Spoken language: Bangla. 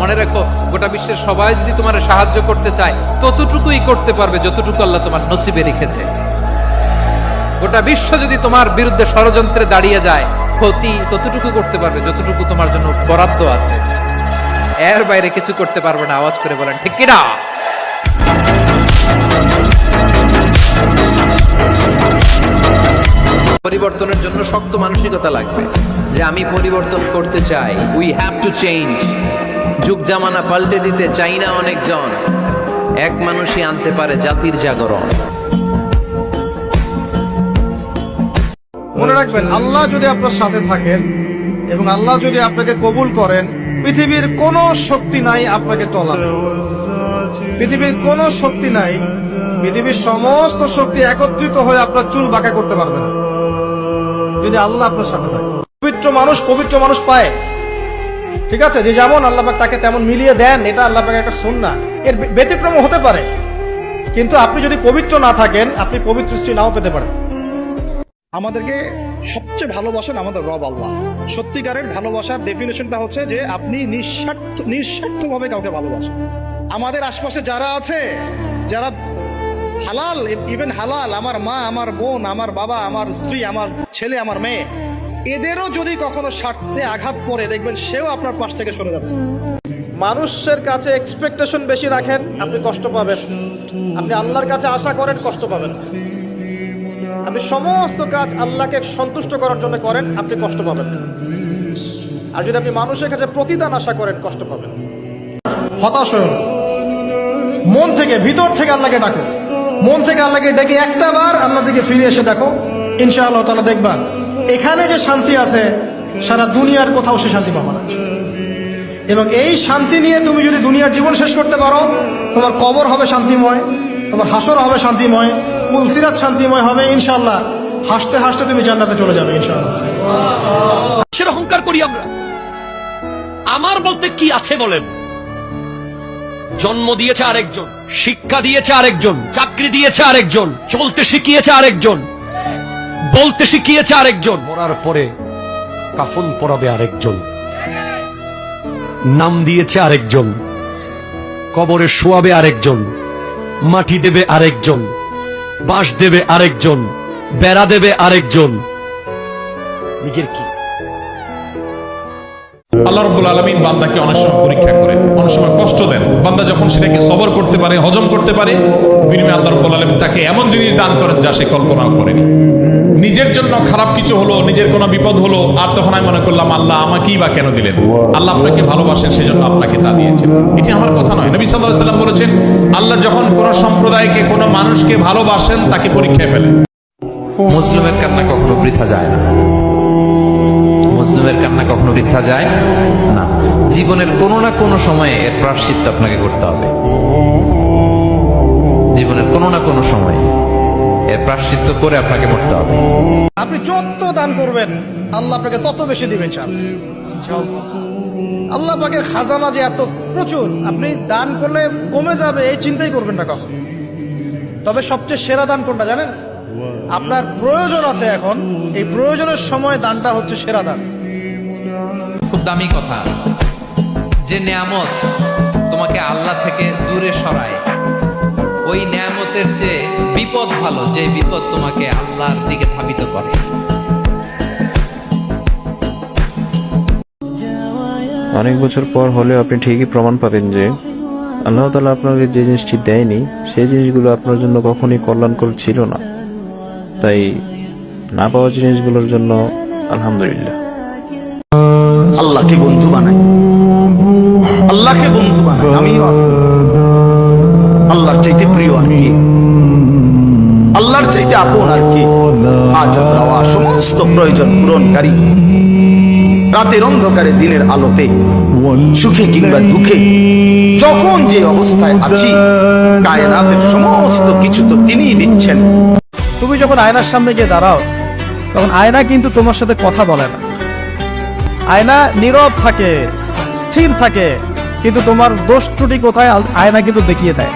মনে রাখো, গোটা বিশ্বের সবাই যদি তোমার সাহায্য করতে চায়, ততটুকুই করতে পারবে যতটুকু আল্লাহ তোমার নসিবে রেখেছে। গোটা বিশ্ব যদি তোমার বিরুদ্ধে ষড়যন্ত্রে দাঁড়িয়ে যায়, ক্ষতি ততটুকু করতে পারবে যতটুকু তোমার জন্য বরাদ্দ আছে। এর বাইরে কিছু করতে পারবে না, আওয়াজ করে বলেন, ঠিক কিনা? পরিবর্তনের জন্য শক্ত মানসিকতা লাগবে। যে আমি পরিবর্তন করতে চাই উই হ্যাভ টু চেঞ্জ যুগ জামানা পাল্টে দিতে চাই না অনেকজন। এক মানুষই আনতে পারে জাতির জাগরণ। মনে রাখবেন, আল্লাহ যদি আপনার সাথে থাকেন এবং আল্লাহ যদি আপনাকে কবুল করেন, পৃথিবীর কোনো শক্তি নাই আপনাকে টলাবে পৃথিবীর কোনো শক্তি নাই, পৃথিবীর সমস্ত শক্তি একত্রিত হয়ে আপনার চুল বাঁকা করতে পারবে না। যদি আল্লাহ আপনার সাথে থাকে। পবিত্র মানুষ পবিত্র মানুষ পায়। ঠিক আছে, যে যেমন আল্লাহ পাক তাকে তেমন মিলিয়ে দেন, এটা আল্লাহ পাকের একটা সুন্নাহ। এর ব্যতিক্রম হতে পারে। কিন্তু আপনি যদি পবিত্র না থাকেন, আপনি পবিত্র স্ত্রী নাও পেতে পারেন। আমাদেরকে সবচেয়ে ভালোবাসেন আমাদের রব আল্লাহ। সত্যিকারের ভালোবাসার ডেফিনেশনটা হচ্ছে যে আপনি নিঃস্বার্থ নিঃস্বার্থভাবে কাউকে ভালোবাসেন। আমাদের আশপাশে যারা আছে, যারা হালাল ইভেন হালাল, আমার মা, আমার বোন, আমার বাবা, আমার স্ত্রী, আমার ছেলে, আমার মেয়ে এদেরও যদি কখনো স্বার্থে আঘাত পড়ে, দেখবেন সেও আপনার পাশ থেকে সরে যাচ্ছে। মানুষের কাছে এক্সপেকটেশন বেশি রাখেন, আপনি কষ্ট পাবেন। আপনি আল্লাহর কাছে আশা করেন, কষ্ট পাবেন। আপনি সমস্ত কাজ আল্লাহকে সন্তুষ্ট করার জন্য করেন, আপনি কষ্ট পাবেন। আর যদি আপনি মানুষের কাছে প্রতিদান আশা করেন, কষ্ট পাবেন। হতাশ হন মন থেকে, ভিতর থেকে আল্লাহকে ডাকো মন থেকে আল্লাহকে ডেকে একটা বার আল্লাহ দিকে ফিরে এসে দেখো। ইনশাআল্লাহ তালা দেখবা। এখানে যে শান্তি আছে, সারা দুনিয়ার কোথাও সে শান্তি পাবা না। এবং এই শান্তি নিয়ে তুমি যদি দুনিয়ার জীবন শেষ করতে পারো, তোমার কবর হবে শান্তিময়, তোমার হাসর হবে শান্তিময় পুলসিরাত শান্তিময় হবে ইনশাল্লাহ হাসতে হাসতে তুমি জান্নাতে চলে যাবে ইনশাল্লাহ অহংকার করি আমরা। আমার বলতে কি আছে বলেন? জন্ম দিয়েছে আরেকজন, শিক্ষা দিয়েছে আরেকজন, চাকরি দিয়েছে আরেকজন, চলতে শিখিয়েছে আরেকজন। বলতে শিখিয়েছে আরেকজন। মরার পরে কাফন পরাবে আরেকজন। নাম দিয়েছে আরেকজন। কবরে শোয়াবে আরেকজন। মাটি দেবে আরেকজন। বাঁশ দেবে আরেকজন। বেড়া দেবে আরেকজন। নিজের কি? আল্লাহ রব্বুল আলমিন বান্দাকে অনেক সময় পরীক্ষা করেন। অনেক সময় কষ্ট দেন। বান্দা যখন সেটাকে সবর করতে পারে, হজম করতে পারে, বিনিময়ে আল্লাহ রব্বুল আলমিন তাকে এমন জিনিস দান করেন যা সে কল্পনাও করেনি। নিজের জন্য খারাপ কিছু হলো, নিজের কোনো বিপদ হলো, আর তখন আমি মনে করলাম, আল্লাহ আমাকেই বা কেন দিলেন? আল্লাহ আপনাকে ভালোবাসেন, সেজন্য আপনাকে তা দিয়েছেন। এটি আমার কথা নয়। নবী সাল্লাহ সাল্লাম বলেছেন, আল্লাহ যখন কোনো সম্প্রদায়কে, কোনো মানুষকে ভালোবাসেন, তাকে পরীক্ষায় ফেলেন। মুসলিমের কান্না কখনো বৃথা যায় না। মুসলিমের কান্না কখনো বৃথা যায় না। জীবনের কোনো না কোনো সময়ে এর প্রাশ্চিত্য আপনাকে করতে হবে। জীবনের কোনো না কোনো সময়ে। প্রাশ্চিত্য করে আপনাকে মরতে হবে। আপনি যত দান করবেন আল্লাহ আপনাকে তত বেশি দিবেন চান আল্লাহ পাকের খাজানা যে এত প্রচুর আপনি দান করলে কমে যাবে এই চিন্তাই করবেন না কখন। তবে সবচেয়ে সেরা দান কোনটা জানেন? আপনার প্রয়োজন আছে এখন এই প্রয়োজনের সময় দানটা হচ্ছে সেরা দান। খুব দামি কথা। যে নিয়ামত তোমাকে আল্লাহ থেকে দূরে সরায়। নিয়ামতের চেয়ে বিপদ ভালো যে বিপদ তোমাকে আল্লাহর দিকে ধাবিত করে। অনেক বছর পর হলেও আপনি ঠিকই প্রমাণ পাবেন যে আল্লাহ তালা আপনাকে যে জিনিসটি দেয়নি সেই জিনিসগুলো আপনার জন্য কখনোই কল্যাণকর ছিল না। তাই না পাওয়া জিনিসগুলোর জন্য আলহামদুলিল্লাহ। আল্লাহকে বন্ধু বানাই। আল্লাহকে বন্ধু বানাই আমি আল্লাহর চাইতে প্রিয় আর কি। আল্লাহর চাইতে আপন আর কি। আজ রাওয়া সমস্ত প্রয়োজন পূরণকারী। রাতের অন্ধকারে দিনের আলোতে, সুখে কিংবা দুঃখে, যখন যে অবস্থায় আছি, কায়নাতের সমস্ত কিছু তো তিনিই দিচ্ছেন। তুমি যখন আয়নার সামনে গিয়ে দাঁড়াও, তখন আয়না কিন্তু তোমার সাথে কথা বলে না। আয়না নীরব থাকে, স্থির থাকে, কিন্তু তোমার দোষ ত্রুটি কোথায় আয়না কিন্তু দেখিয়ে দেয়।